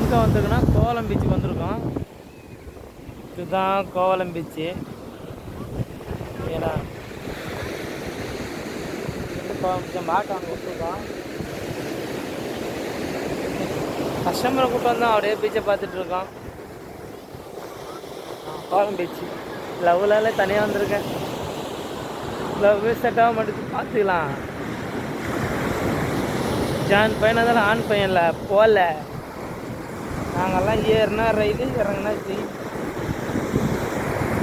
எங்கே வந்திருக்குன்னா கோவலம் பீச்சுக்கு வந்திருக்கோம். இதுதான் கோவலம் பீச்சு ஏன்னா கோவலம் பீச்சை அங்கே விட்டுருக்கோம் கஸ்டமரை கூட்டம் தான் அப்படியே பீச்சை பார்த்துட்டு இருக்கோம். கோவலம் பீச்சு லவ்லால தனியாக வந்திருக்கேன். லவ் செட் ஆக மாட்டேங்குது பார்த்துக்கலாம். ஜான் பையன் இருந்தாலும் ஆண் பையன்ல போகல நாங்கள்லாம் ஏறுனா ரயிலு இறங்குனா ஜெய்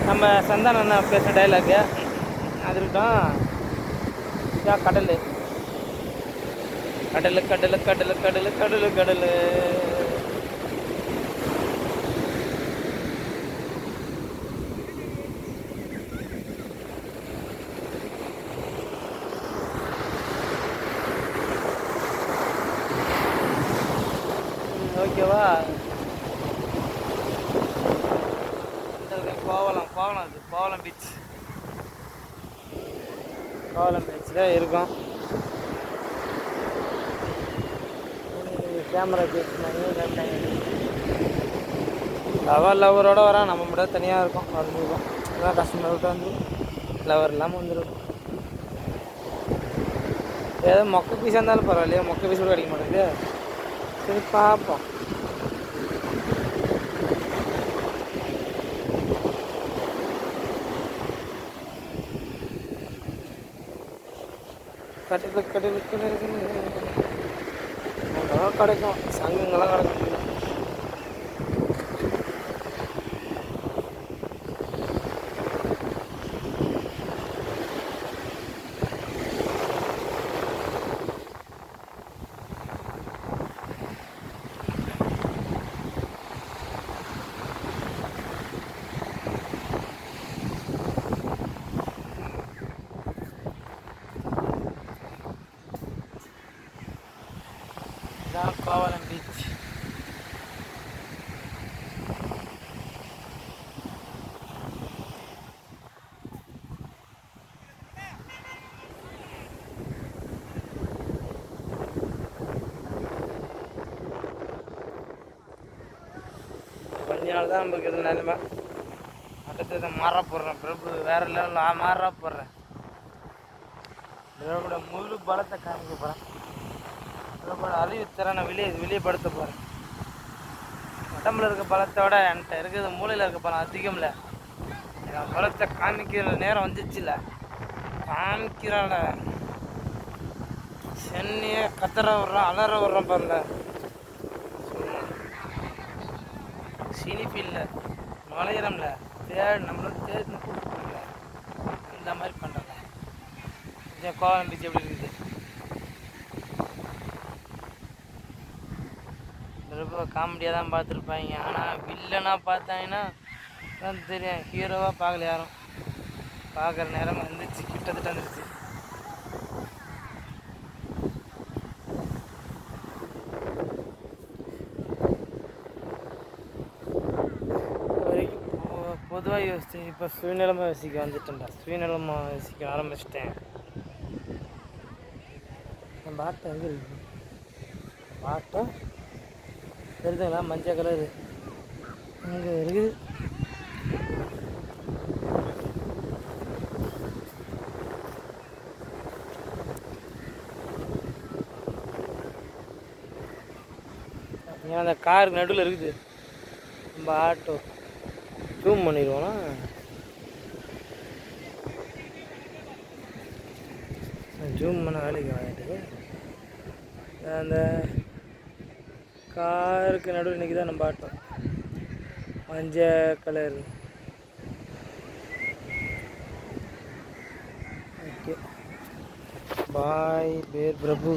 நம்ம சந்தான அண்ணா பேசுகிற டைலாக்கு அது இருக்கட்டும் கடல். கடல் கடல் கடல் கடல் கடல் கடல். ஓகேவா இந்த இருக்கு கோவலம் கோவலம் அது கோவலம் பீச் கோவலம் பீச்சில் இருக்கும். கேமரா பேசினாங்க லவர் லவரோட வரான் நம்ம மட்டும் தனியாக இருக்கோம் வந்துருக்கோம். அதான் கஸ்டமர் விட்டு வந்து லவர் இல்லாமல் வந்துருக்கோம். ஏதோ மொக்க பீஸாக இருந்தாலும் பரவாயில்லையா மொக்க பீஸ் கூட கிடைக்க மாட்டேங்குது. சரி பார்ப்போம். கடலுக்கு கடலுக்கு கிடைக்கும். சங்கங்கள்லாம் கிடைக்கும் இதான் கோவலம் பீச் கொஞ்ச தான் நமக்கு இது நிலைமை. அடுத்தது மாற போடுறேன் பிரபு. வேற லெவலில் மாற போடுறேன் பிரபுட முழு பலத்தை காமிக்க போகிறேன் பிரபுட அறிவு திறனை வெளியே வெளியப்படுத்த போகிறேன் உடம்புல இருக்க பலத்தோட என்கிட்ட இருக்கிறது மூளையில் இருக்க பலம் அதிகம் இல்லை என் பலத்தை காமிக்கிற நேரம் வந்துச்சுல்ல காமிக்கிறான. சென்னையை கத்துற விட்றான் அலற விட்றான் பாருல இல்லை நுழையிறோம்ல தேடி நம்மளும் தேர்ந்து கூப்பிட்டுல இந்த மாதிரி பண்ணுறல இதே கோவம் பீச் எப்படி இருக்குது? ரொம்ப காமெடியாக தான் பார்த்துருப்பாங்க. ஆனால் வில்லனாக பார்த்தாங்கன்னா தான் தெரியும். ஹீரோவாக பார்க்கல யாரும். பார்க்குற நேரம் வந்துச்சு. கிட்டத்தட்ட வந்துருச்சு. பொதுவாக யோசிச்சு இப்போ சுயநலமாக யோசிக்க வந்துட்டேன்டா சுயநலமாக யோசிக்க ஆரம்பிச்சிட்டேன் நம்ம ஆட்டோ எங்கே இருக்கு ஆட்டோ தெரியுதுங்களா மஞ்சள் கலரு இங்கே இருக்குது அந்த காருக்கு நடுவில் இருக்குது நம்ம ஆட்டோ ஜூம் பண்ணிடுவோம்னா. ஜூம் பண்ண வேலைக்கு வாங்கிட்டு. அந்த காருக்கு நடுவில் இன்னைக்கு தான் நம்ம ஆட்டோம் மஞ்சள் கலர் ஓகே பாய் பேர் பிரபு.